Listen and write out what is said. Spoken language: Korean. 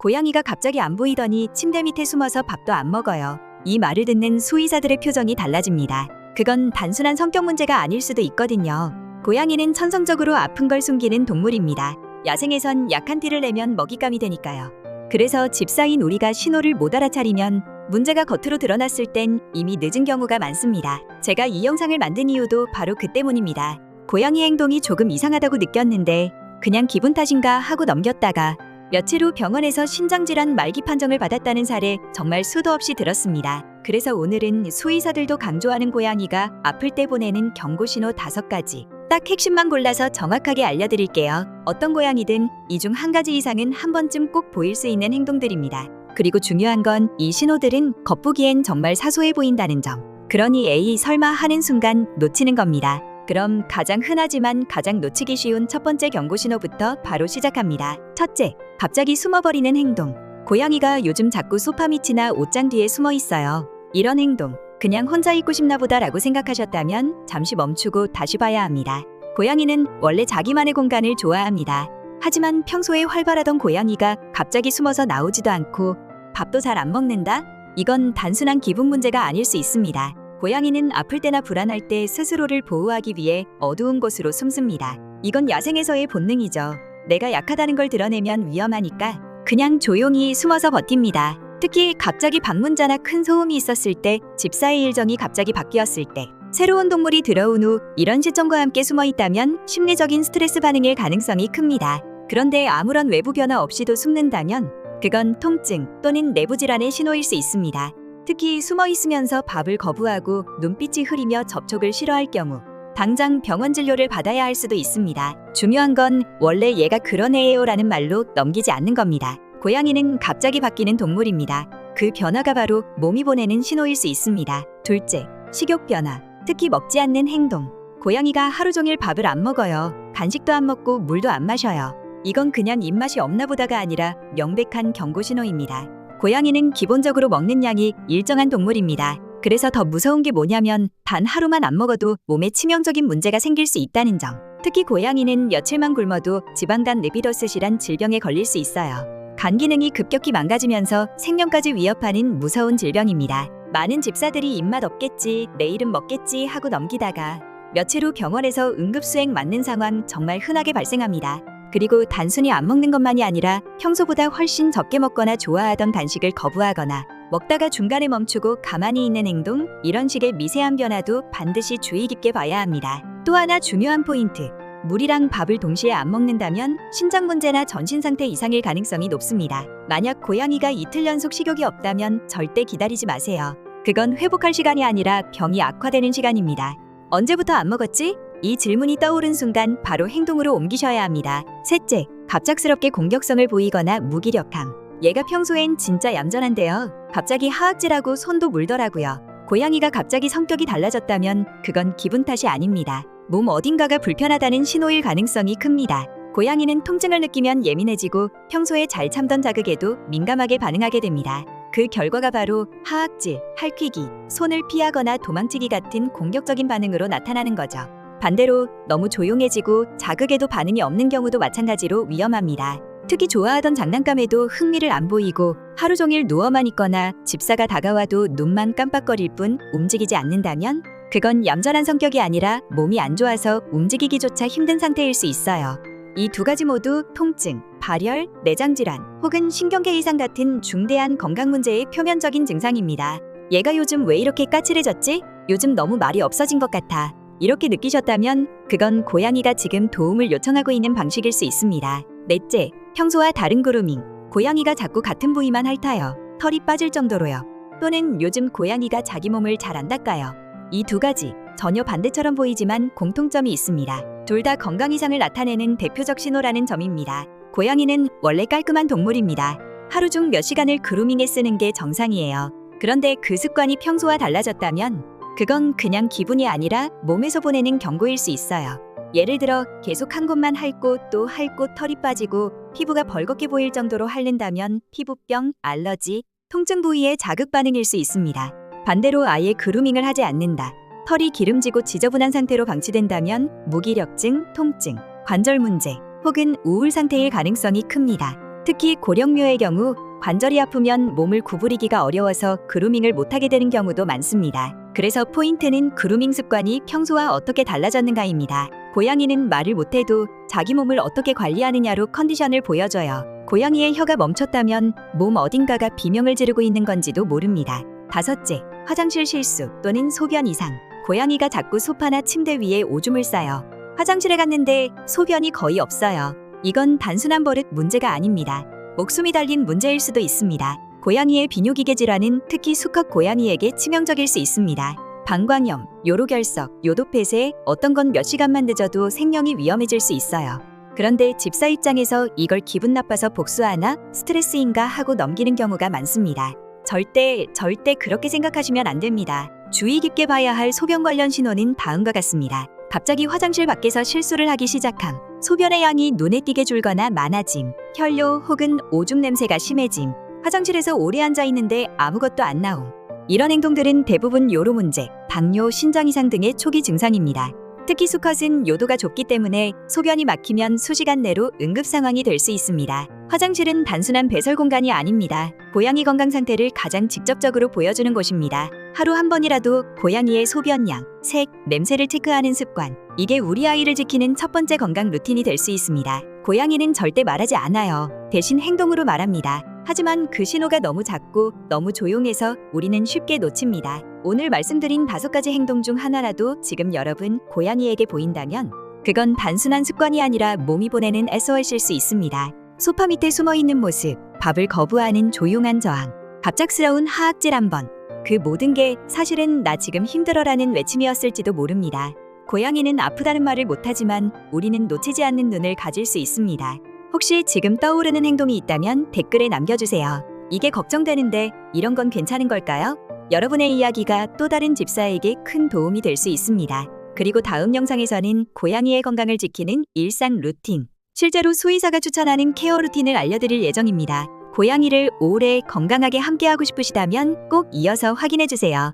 고양이가 갑자기 안 보이더니 침대 밑에 숨어서 밥도 안 먹어요. 이 말을 듣는 수의사들의 표정이 달라집니다. 그건 단순한 성격 문제가 아닐 수도 있거든요. 고양이는 천성적으로 아픈 걸 숨기는 동물입니다. 야생에선 약한 티를 내면 먹잇감이 되니까요. 그래서 집사인 우리가 신호를 못 알아차리면 문제가 겉으로 드러났을 땐 이미 늦은 경우가 많습니다. 제가 이 영상을 만든 이유도 바로 그 때문입니다. 고양이 행동이 조금 이상하다고 느꼈는데 그냥 기분 탓인가 하고 넘겼다가 며칠 후 병원에서 신장질환 말기 판정을 받았다는 사례 정말 수도 없이 들었습니다. 그래서 오늘은 수의사들도 강조하는 고양이가 아플 때 보내는 경고 신호 다섯 가지. 딱 핵심만 골라서 정확하게 알려드릴게요. 어떤 고양이든 이 중 한 가지 이상은 한 번쯤 꼭 보일 수 있는 행동들입니다. 그리고 중요한 건 이 신호들은 겉보기엔 정말 사소해 보인다는 점. 그러니 에이 설마 하는 순간 놓치는 겁니다. 그럼 가장 흔하지만 가장 놓치기 쉬운 첫 번째 경고 신호부터 바로 시작합니다. 첫째, 갑자기 숨어버리는 행동. 고양이가 요즘 자꾸 소파 밑이나 옷장 뒤에 숨어 있어요. 이런 행동, 그냥 혼자 있고 싶나 보다라고 생각하셨다면 잠시 멈추고 다시 봐야 합니다. 고양이는 원래 자기만의 공간을 좋아합니다. 하지만 평소에 활발하던 고양이가 갑자기 숨어서 나오지도 않고 밥도 잘 안 먹는다? 이건 단순한 기분 문제가 아닐 수 있습니다. 고양이는 아플 때나 불안할 때 스스로를 보호하기 위해 어두운 곳으로 숨습니다. 이건 야생에서의 본능이죠. 내가 약하다는 걸 드러내면 위험하니까 그냥 조용히 숨어서 버팁니다. 특히 갑자기 방문자나 큰 소음이 있었을 때, 집사의 일정이 갑자기 바뀌었을 때, 새로운 동물이 들어온 후 이런 시점과 함께 숨어 있다면 심리적인 스트레스 반응일 가능성이 큽니다. 그런데 아무런 외부 변화 없이도 숨는다면 그건 통증 또는 내부 질환의 신호일 수 있습니다. 특히 숨어 있으면서 밥을 거부하고 눈빛이 흐리며 접촉을 싫어할 경우 당장 병원 진료를 받아야 할 수도 있습니다. 중요한 건 원래 얘가 그런 애예요 라는 말로 넘기지 않는 겁니다. 고양이는 갑자기 바뀌는 동물입니다. 그 변화가 바로 몸이 보내는 신호일 수 있습니다. 둘째, 식욕 변화. 특히 먹지 않는 행동. 고양이가 하루 종일 밥을 안 먹어요. 간식도 안 먹고 물도 안 마셔요. 이건 그냥 입맛이 없나 보다가 아니라 명백한 경고 신호입니다. 고양이는 기본적으로 먹는 양이 일정한 동물입니다. 그래서 더 무서운 게 뭐냐면 단 하루만 안 먹어도 몸에 치명적인 문제가 생길 수 있다는 점. 특히 고양이는 며칠만 굶어도 지방간 레비더스시란 질병에 걸릴 수 있어요. 간 기능이 급격히 망가지면서 생명까지 위협하는 무서운 질병입니다. 많은 집사들이 입맛 없겠지, 내일은 먹겠지 하고 넘기다가 며칠 후 병원에서 응급 수행 맞는 상황 정말 흔하게 발생합니다. 그리고 단순히 안 먹는 것만이 아니라 평소보다 훨씬 적게 먹거나 좋아하던 간식을 거부하거나 먹다가 중간에 멈추고 가만히 있는 행동, 이런 식의 미세한 변화도 반드시 주의 깊게 봐야 합니다. 또 하나 중요한 포인트. 물이랑 밥을 동시에 안 먹는다면 신장 문제나 전신 상태 이상일 가능성이 높습니다. 만약 고양이가 이틀 연속 식욕이 없다면 절대 기다리지 마세요. 그건 회복할 시간이 아니라 병이 악화되는 시간입니다. 언제부터 안 먹었지? 이 질문이 떠오른 순간 바로 행동으로 옮기셔야 합니다. 셋째, 갑작스럽게 공격성을 보이거나 무기력함. 얘가 평소엔 진짜 얌전한데요. 갑자기 하악질하고 손도 물더라고요. 고양이가 갑자기 성격이 달라졌다면 그건 기분 탓이 아닙니다. 몸 어딘가가 불편하다는 신호일 가능성이 큽니다. 고양이는 통증을 느끼면 예민해지고 평소에 잘 참던 자극에도 민감하게 반응하게 됩니다. 그 결과가 바로 하악질, 할퀴기, 손을 피하거나 도망치기 같은 공격적인 반응으로 나타나는 거죠. 반대로 너무 조용해지고 자극에도 반응이 없는 경우도 마찬가지로 위험합니다. 특히 좋아하던 장난감에도 흥미를 안 보이고 하루 종일 누워만 있거나 집사가 다가와도 눈만 깜빡거릴 뿐 움직이지 않는다면 그건 얌전한 성격이 아니라 몸이 안 좋아서 움직이기조차 힘든 상태일 수 있어요. 이 두 가지 모두 통증, 발열, 내장 질환 혹은 신경계 이상 같은 중대한 건강 문제의 표면적인 증상입니다. 얘가 요즘 왜 이렇게 까칠해졌지? 요즘 너무 말이 없어진 것 같아. 이렇게 느끼셨다면 그건 고양이가 지금 도움을 요청하고 있는 방식일 수 있습니다. 넷째, 평소와 다른 그루밍. 고양이가 자꾸 같은 부위만 핥아요. 털이 빠질 정도로요. 또는 요즘 고양이가 자기 몸을 잘 안 닦아요. 이 두 가지 전혀 반대처럼 보이지만 공통점이 있습니다. 둘 다 건강 이상을 나타내는 대표적 신호라는 점입니다. 고양이는 원래 깔끔한 동물입니다. 하루 중 몇 시간을 그루밍에 쓰는 게 정상이에요. 그런데 그 습관이 평소와 달라졌다면 그건 그냥 기분이 아니라 몸에서 보내는 경고일 수 있어요. 예를 들어 계속 한 곳만 핥고 또 핥고 털이 빠지고 피부가 벌겋게 보일 정도로 핥는다면 피부병, 알러지, 통증 부위의 자극 반응일 수 있습니다. 반대로 아예 그루밍을 하지 않는다. 털이 기름지고 지저분한 상태로 방치된다면 무기력증, 통증, 관절 문제 혹은 우울 상태일 가능성이 큽니다. 특히 고령묘의 경우 관절이 아프면 몸을 구부리기가 어려워서 그루밍을 못하게 되는 경우도 많습니다. 그래서 포인트는 그루밍 습관이 평소와 어떻게 달라졌는가입니다. 고양이는 말을 못해도 자기 몸을 어떻게 관리하느냐로 컨디션을 보여줘요. 고양이의 혀가 멈췄다면 몸 어딘가가 비명을 지르고 있는 건지도 모릅니다. 다섯째, 화장실 실수 또는 소변 이상. 고양이가 자꾸 소파나 침대 위에 오줌을 싸요. 화장실에 갔는데 소변이 거의 없어요. 이건 단순한 버릇 문제가 아닙니다. 목숨이 달린 문제일 수도 있습니다. 고양이의 비뇨기계 질환은 특히 수컷 고양이에게 치명적일 수 있습니다. 방광염, 요로결석, 요도폐쇄, 어떤 건 몇 시간만 늦어도 생명이 위험해질 수 있어요. 그런데 집사 입장에서 이걸 기분 나빠서 복수하나 스트레스인가 하고 넘기는 경우가 많습니다. 절대, 절대 그렇게 생각하시면 안 됩니다. 주의 깊게 봐야 할 소변 관련 신호는 다음과 같습니다. 갑자기 화장실 밖에서 실수를 하기 시작함. 소변의 양이 눈에 띄게 줄거나 많아짐. 혈뇨 혹은 오줌 냄새가 심해짐. 화장실에서 오래 앉아 있는데 아무것도 안 나옴. 이런 행동들은 대부분 요로 문제, 당뇨, 신장 이상 등의 초기 증상입니다. 특히 수컷은 요도가 좁기 때문에 소변이 막히면 수시간 내로 응급 상황이 될 수 있습니다. 화장실은 단순한 배설 공간이 아닙니다. 고양이 건강 상태를 가장 직접적으로 보여주는 곳입니다. 하루 한 번이라도 고양이의 소변량, 색, 냄새를 체크하는 습관. 이게 우리 아이를 지키는 첫 번째 건강 루틴이 될 수 있습니다. 고양이는 절대 말하지 않아요. 대신 행동으로 말합니다. 하지만 그 신호가 너무 작고 너무 조용해서 우리는 쉽게 놓칩니다. 오늘 말씀드린 다섯 가지 행동 중 하나라도 지금 여러분 고양이에게 보인다면 그건 단순한 습관이 아니라 몸이 보내는 SOS일 수 있습니다. 소파 밑에 숨어 있는 모습, 밥을 거부하는 조용한 저항, 갑작스러운 하악질 한 번. 그 모든 게 사실은 나 지금 힘들어라는 외침이었을지도 모릅니다. 고양이는 아프다는 말을 못하지만 우리는 놓치지 않는 눈을 가질 수 있습니다. 혹시 지금 떠오르는 행동이 있다면 댓글에 남겨주세요. 이게 걱정되는데 이런 건 괜찮은 걸까요? 여러분의 이야기가 또 다른 집사에게 큰 도움이 될 수 있습니다. 그리고 다음 영상에서는 고양이의 건강을 지키는 일상 루틴, 실제로 수의사가 추천하는 케어 루틴을 알려드릴 예정입니다. 고양이를 오래 건강하게 함께하고 싶으시다면 꼭 이어서 확인해주세요.